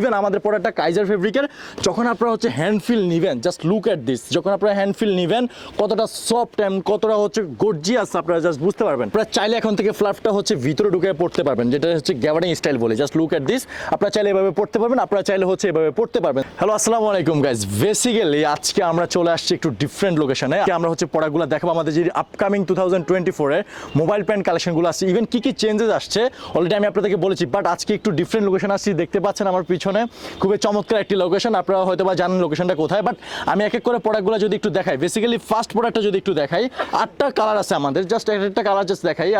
Even আমাদের প্রোডাক্টটা Kaiser ফেব্রিকের যখন আপনারা হচ্ছে হ্যান্ডফিল নিবেন জাস্ট লুক অ্যাট দিস যখন আপনারা হ্যান্ডফিল নিবেন, কতটা সফট অ্যান্ড কতটা হচ্ছে গর্জিয়াস আপনারা জাস্ট বুঝতে পারবেন। আপনারা চাইলে এখন থেকে ফ্লাফটা হচ্ছে ভিতরে ঢুকে পড়তে পারবেন, যেটা হচ্ছে গ্যাবারিং স্টাইল বলে জাস্ট লুক অ্যাট দিস আপনারা চাইলে এভাবে পড়তে পারবেন, আপনারা চাইলে হচ্ছে এভাবে পড়তে পারবেন। হ্যালো আসসালামু আলাইকুম গাইজ বেসিক্যালি আজকে আমরা চলে আসছি একটু ডিফারেন্ট লোকেশনে আমরা হচ্ছে প্রোডাক্টগুলো দেখাবো আমাদের যে আপকামিং টু থাউজেন্ড টোয়েন্টি ফোরের মোবাইল প্যান্ট কালেকশনগুলো আসছে ইভেন কী কী চেঞ্জেস আসছে অলরেডি আমি আপনাদেরকে বলেছি বাট আজকে একটু ডিফারেন্ট লোকেশন আসছি, দেখতে পাচ্ছেন আমার পিছনে খুবই চমৎকার একটি লোকেশন আপনারা হয়তো বা জানেন লোকেশনটা কোথায় বাট আমি এক এক করে প্রোডাক্টগুলো যদি একটু দেখাই বেসিক্যালি ফার্স্ট প্রোডাক্টটা যদি একটু দেখাই, আটটা কালার আছে আমাদের জাস্ট এক একটা কালার জাস্ট দেখাই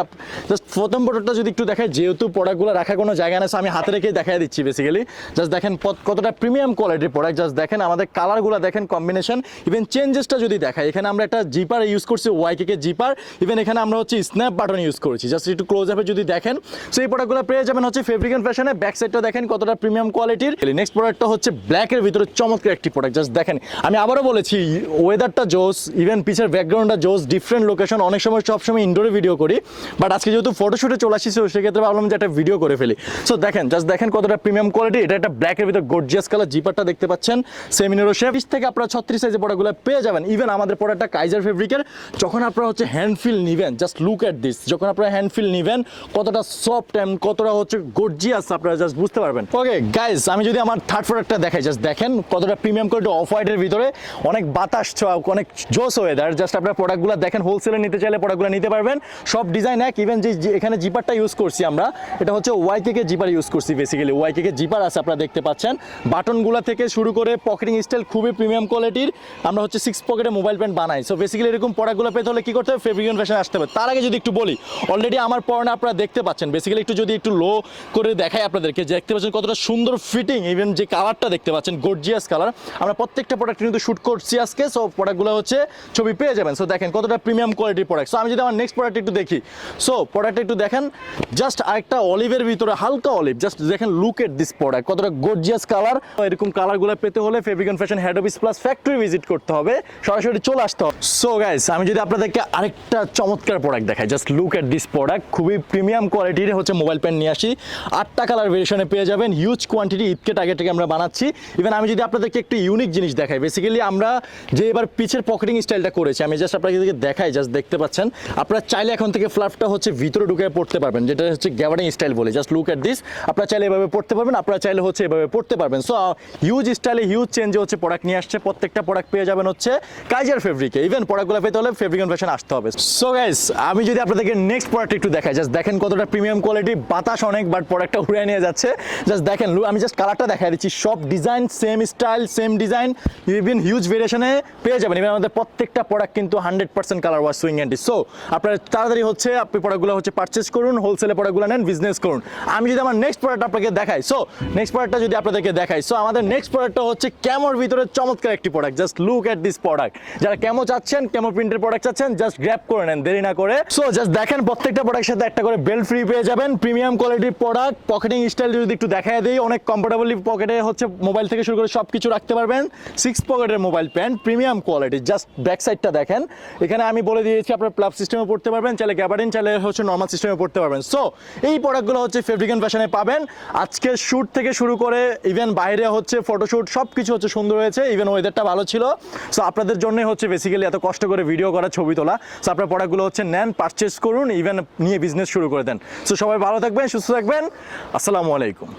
জাস্ট প্রথম প্রোডাক্টটা যদি একটু দেখাই, যেহেতু প্রোডাক্টগুলো রাখার কোনো জায়গা নেই আমি হাতে রেখে দেখাই দিচ্ছি বেসিক্যালি জাস্ট দেখেন কতটা প্রিমিয়াম কোয়ালিটির প্রোডাক্ট জাস্ট দেখেন আমাদের কালারগুলো দেখেন কম্বিনেশন ইভেন চেঞ্জেসটা যদি দেখাই, এখানে আমরা একটা জিপার ইউজ করছি ওয়াইকে কে জিপার ইভেন এখানে আমরা হচ্ছে স্ন্যাপ বাটন ইউজ করেছি জাস্ট একটু ক্লোজ আপে যদি দেখেন সো এই প্রোডাক্টগুলো পেয়ে যাবেন হচ্ছে ফেব্রিক অ্যান্ড ফ্যাশনে ব্যাক সাইডটা দেখেন কতটা প্রিমিয়াম কোয়ালিটির নেক্সট প্রোডাক্টটা হচ্ছে ব্ল্যাকের ভিতরে চমৎকার একটি প্রোডাক্ট জাস্ট দেখেন, আমি আবারও বলেছি ওয়েদারটা জোস ইভেন পিছের ব্যাকগ্রাউন্ডটা জোস ডিফারেন্ট লোকেশন অনেক সময় সবসময় ইনডোরে ভিডিও করি বাট আজকে যেহেতু ফটোশুটে চলে আসছি, so সেক্ষেত্রে ভাবলাম যে একটা ভিডিও করে ফেলি। সো দেখেন জাস্ট দেখেন কতটা প্রিমিয়াম কোয়ালিটি এটা একটা ব্ল্যাকের ভিতরে গর্জিয়াস কালার জিপারটা দেখতে পাচ্ছেন সেমিনারো শেপ থেকে আপনারা ছত্রিশ সাইজের প্রোডাক্টগুলো পেয়ে যাবেন ইভেন আমাদের প্রোডাক্টটা কাইজার ফেব্রিকের যখন আপনারা হচ্ছে হ্যান্ডফিল নিবেন জাস্ট লুক অ্যাট দিস যখন আপনারা হ্যান্ডফিল নিবেন, কতটা সফট অ্যান্ড কতটা হচ্ছে গর্জিয়াস আপনারা জাস্ট বুঝতে পারবেন। ওকে গাইজ আমি যদি আমার থার্ড প্রোডাক্টটা দেখাই জাস্ট দেখেন কতটা প্রিমিয়াম কোয়ালিটি অফ হোয়াইটের ভিতরে। অনেক বাতাস ছোঁয়া, অনেক জোস ওয়েদার জাস্ট আপনার প্রোডাক্টগুলো দেখেন হোলসেলে নিতে চাইলে প্রোডাক্টগুলো নিতে পারবেন। সব ডিজাইন এক ইভেন যে এখানে জিপারটা ইউজ করছি আমরা এটা হচ্ছে Y K K zipper use করছি basically Y K K zipper আছে আপনারা দেখতে পাচ্ছেন। বাটনগুলো থেকে শুরু করে পকেটিং স্টাইল খুবই প্রিমিয়াম কোয়ালিটির আমরা হচ্ছে সিক্স পকেটে মোবাইল প্যান্ট বানাই। সো বেসিক্যালি এরকম প্রোডাক্টগুলো পেতে হলে কী করতে হবে? ফেব্রিকন ফ্যাশন আসতে হবে। তার আগে যদি একটু বলি অলরেডি আমার পরনে আপনারা দেখতে পাচ্ছেন। বেসিক্যালি একটু যদি একটু লো করে দেখাই আপনাদেরকে দেখতে পাচ্ছেন কতটা সুন্দর ফিটিং ইভেন যে কালারটা দেখতে পাচ্ছেন গর্জিয়াস কালার আমরা প্রত্যেকটা প্রোডাক্ট কিন্তু শ্যুট করছি আজকে সো প্রোডাক্টগুলো হচ্ছে ছবি পেয়ে যাবেন। সো দেখেন কতটা প্রিমিয়াম কোয়ালিটির প্রোডাক্ট সো আমি যদি আমার নেক্সট প্রোডাক্ট একটু দেখি। সো প্রোডাক্ট একটু দেখেন জাস্ট আরেকটা অলিভের ভিতরে হালকা অলিভ জাস্ট দেখেন লুক এট দিস প্রোডাক্ট কতটা গর্জিয়াস কালার এরকম কালারগুলো পেতে হলে Fabricon fashion head office plus factory visit করতে হবে। সরাসরি চলে আসতে হবে। সো গাইস আমি যদি আপনাদেরকে আরেকটা চমৎকার প্রোডাক্ট দেখাই just look at this product খুবই প্রিমিয়াম কোয়ালিটির হচ্ছে মোবাইল প্যান্ট নিয়ে আসি। আটটা কালার ভেরিয়েশনে পেয়ে যাবেন হিউজ কোয়ান্টিটি ঈদকে টার্গেট আমরা বানাচ্ছি। ইভেন আমি যদি আপনাদেরকে একটু ইউনিক জিনিস দেখাই বেসিক্যালি আমরা যে এবার পিছের পকেটিং স্টাইলটা করেছি, আমি জাস্ট আপনাদেরকে দেখাই জাস্ট দেখতে পাচ্ছেন। আপনারা চাইলে এখন থেকে ফ্লাফটা হচ্ছে ভিতরে ঢুকে পড়তে পারবেন, যেটা হচ্ছে গ্যাবারিং স্টাইল বলে। জাস্ট লুক এট দিস আপনারা চাইলে এভাবে পড়তে পারবেন, আপনারা চাইলে হচ্ছে এভাবে পড়তে পারবেন। সো হিউজ স্টাইলে হিউজ চেঞ্জে হচ্ছে প্রোডাক্ট নিয়ে আসছে, প্রত্যেকটা প্রোডাক্ট পেয়ে যাবেন হচ্ছে কাইজার ফেব্রিকে ইভেন প্রোডাক্টগুলো পেতে হলে ফেব্রিকন ফ্যাশন আসতে হবে। সো গাইস আমি যদি আপনাদেরকে নেক্সট প্রোডাক্ট একটু দেখাই জাস্ট দেখেন কতটা প্রিমিয়াম কোয়ালিটি বাতাস অনেক বাট প্রোডাক্টটা উড়ে নিয়ে যাচ্ছে। জাস্ট দেখেন আমি জাস্ট কালারটা দেখাই দিচ্ছি। সব design same style same design even huge ভেরিয়েশনে পেয়ে যাবেন। ইভেন আমাদের প্রত্যেকটা প্রোডাক্ট কিন্তু hundred percent colour wash sewing and so আপনারা তাড়াতাড়ি হচ্ছে আপনি প্রোডাক্টগুলো হচ্ছে পারচেস করুন হোলসেলে প্রোডাক্টগুলো নেন বিজনেস করুন। আমি যদি আমার নেক্সট প্রোডাক্ট আপনাকে দেখাই সো নেক্সট প্রোডাক্টটা যদি আপনাদেরকে দেখাই সো আমাদের নেক্সট প্রোডাক্টটা হচ্ছে ক্যামোর ভিতরে চমৎকার একটি product just look at this product যারা ক্যামো চাচ্ছেন ক্যামো প্রিন্টের প্রোডাক্ট চাচ্ছেন জাস্ট গ্র্যাপ করে নেন, দেরি না করে। সো জাস্ট দেখেন প্রত্যেকটা প্রোডাক্টের সাথে একটা করে বেল্ট ফ্রি পেয়ে যাবেন। প্রিমিয়াম কোয়ালিটির প্রোডাক্ট পকেটিং স্টাইল যদি একটু দেখাই দিই, অনেক কমফোর্টেবলি পকেটে হচ্ছে মোবাইল থেকে শুরু করে সব কিছু রাখতে পারবেন। সিক্স পকেটের mobile pant premium quality just back সাইডটা দেখেন। এখানে আমি বলে দিয়েছি আপনার প্লাব সিস্টেমে পড়তে পারবেন, চাইলে গ্যাবারিন চাইলে হচ্ছে নর্মাল সিস্টেমে পড়তে পারবেন। সো এই প্রোডাক্টগুলো হচ্ছে ফেব্রিকান ফ্যাশনে পাবেন। আজকে শ্যুট থেকে শুরু করে ইভেন বাইরে হচ্ছে ফটোশ্যুট সব কিছু হচ্ছে সুন্দর হয়েছে ইভেন ওয়েদারটা ভালো ছিল। সো আপনাদের জন্যই হচ্ছে বেসিক্যালি এত কষ্ট করে ভিডিও করা, ছবি তোলা। সো আপনার প্রোডাক্টগুলো হচ্ছে নেন পারচেস করুন ইভেন নিয়ে বিজনেস শুরু করে দেন। সো সবাই ভালো থাকবেন, সুস্থ থাকবেন। আসসালামু আলাইকুম।